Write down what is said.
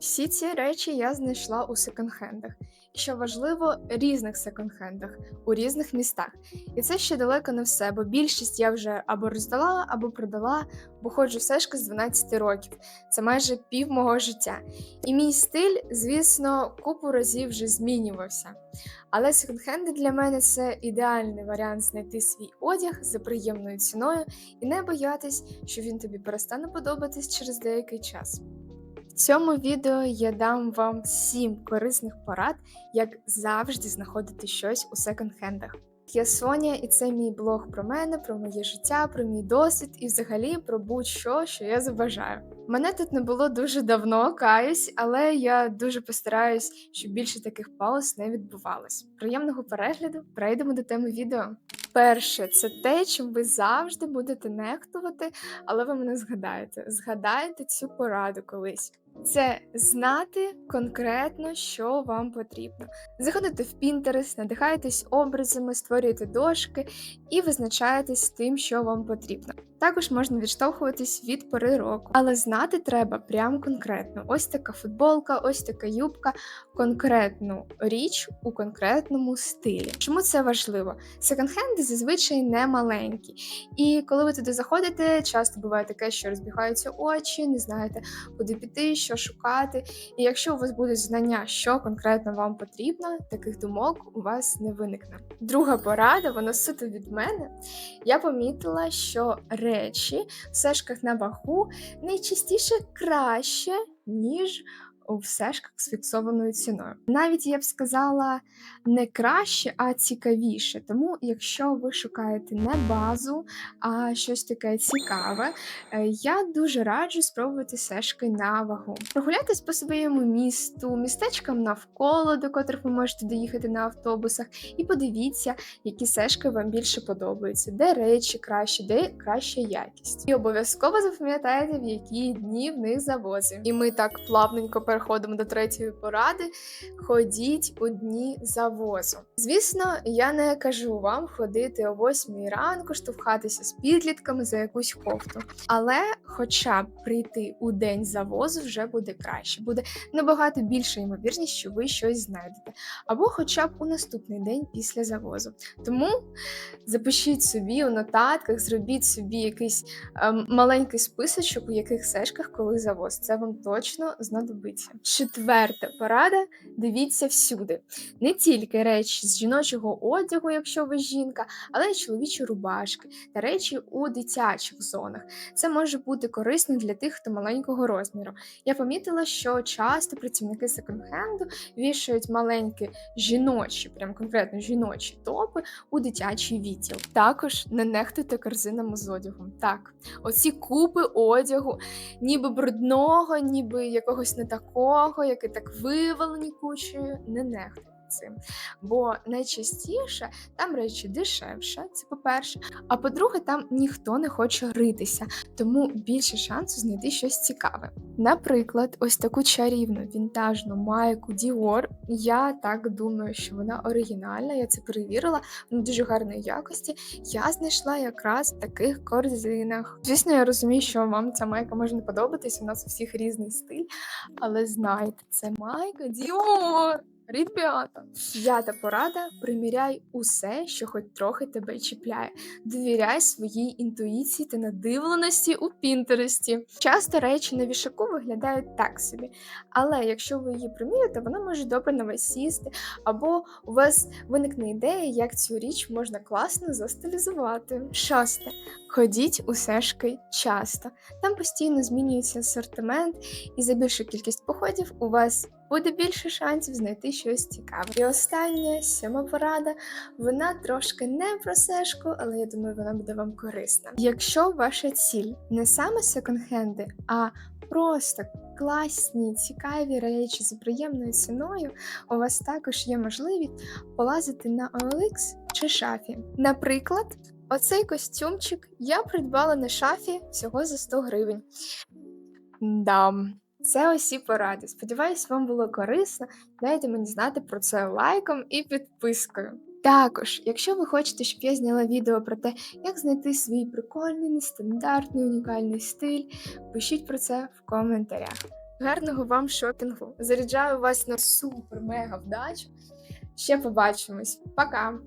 Всі ці речі я знайшла у секонд-хендах. І що важливо, різних секонд-хендах у різних містах. І це ще далеко не все, бо більшість я вже або роздала, або продала, бо ходжу все ж з 12 років. Це майже пів мого життя. І мій стиль, звісно, купу разів вже змінювався. Але секонд-хенди для мене це ідеальний варіант знайти свій одяг за приємною ціною і не боятись, що він тобі перестане подобатись через деякий час. Цьому відео я дам вам 7 корисних порад, як завжди знаходити щось у секонд-хендах. Я Соня, і це мій блог про мене, про моє життя, про мій досвід і взагалі про будь-що, що я забажаю. Мене тут не було дуже давно, каюсь, але я дуже постараюсь, щоб більше таких пауз не відбувалось. Приємного перегляду, перейдемо до теми відео. Перше, це те, чим ви завжди будете нехтувати, але ви мене згадаєте. Згадайте цю пораду колись. Це знати конкретно, що вам потрібно. Заходите в Pinterest, надихаєтесь образами, створюєте дошки і визначаєтесь тим, що вам потрібно. Також можна відштовхуватись від пори року, але знати треба прям конкретно. Ось така футболка, ось така юбка, конкретну річ у конкретному стилі. Чому це важливо? Секонд-хенди зазвичай не маленькі, і коли ви туди заходите, часто буває таке, що розбігаються очі, не знаєте, куди піти, що шукати. І якщо у вас будуть знання, що конкретно вам потрібно, таких думок у вас не виникне. Друга порада, вона суто від мене. Я помітила, що речі в сешках на вагу найчастіше краще, ніж у сешках з фіксованою ціною. Навіть я б сказала не краще, а цікавіше. Тому, якщо ви шукаєте не базу, а щось таке цікаве, е, я дуже раджу спробувати сешки на вагу. Прогуляйтесь по своєму місту, містечкам навколо, до котрих ви можете доїхати на автобусах, і подивіться, які сешки вам більше подобаються, де речі краще, де краща якість. І обов'язково запам'ятайте, в які дні в них завози. І ми так плавненько переходимо до третьої поради. Ходіть у дні завозу. Звісно, я не кажу вам ходити о 8 ранку, штовхатися з підлітками за якусь кофту. Але хоча б прийти у день завозу вже буде краще, буде набагато більша ймовірність, що ви щось знайдете. Або хоча б у наступний день після завозу. Тому запишіть собі у нотатках, зробіть собі якийсь ем, маленький списочок, у яких сешках коли завоз. Це вам точно знадобиться. Четверта порада: дивіться всюди. Не тільки речі з жіночого одягу, якщо ви жінка, але й чоловічі рубашки та речі у дитячих зонах. Це може бути корисно для тих, хто маленького розміру. Я помітила, що часто працівники секонд-хенду вішають маленькі жіночі, прям конкретно жіночі топи у дитячий відділ. Також не нехтуйте корзинами з одягом. Так, оці купи одягу, ніби брудного, ніби якогось не такого, який так вивалені кучею, не нехтуйте. Цим. Бо найчастіше там речі дешевше, це по-перше. А по-друге, там ніхто не хоче ритися, тому більше шансу знайти щось цікаве. Наприклад, ось таку чарівну вінтажну майку Dior, Я так думаю, що вона оригінальна, я це перевірила, вона дуже гарної якості. Я знайшла якраз в таких корзинах. Звісно, я розумію, що вам ця майка може не подобатись, у нас у всіх різний стиль, але знайте, це майка Dior. Ребята, п'ята порада: приміряй усе, що хоч трохи тебе чіпляє. Довіряй своїй інтуїції та надивленості у Пінтересті. Часто речі на вішаку виглядають так собі, але якщо ви її приміряєте, вона може добре на вас сісти, або у вас виникне ідея, як цю річ можна класно застилізувати. Шосте. Ходіть у сешки часто. Там постійно змінюється асортимент, і за більшу кількість походів у вас буде більше шансів знайти щось цікаве. І остання сьома порада, вона трошки не про сешку, але я думаю, вона буде вам корисна. Якщо ваша ціль не саме секонд-хенди, а просто класні, цікаві речі за приємною ціною, у вас також є можливість полазити на OLX чи шафі. Наприклад, оцей костюмчик я придбала на шафі всього за 100 гривень. Дам. Це усі поради. Сподіваюсь, вам було корисно. Дайте мені знати про це лайком і підпискою. Також, якщо ви хочете, щоб я зняла відео про те, як знайти свій прикольний, нестандартний, унікальний стиль, пишіть про це в коментарях. Гарного вам шопінгу! Заряджаю вас на супер мега вдачу. Ще побачимось. Пока!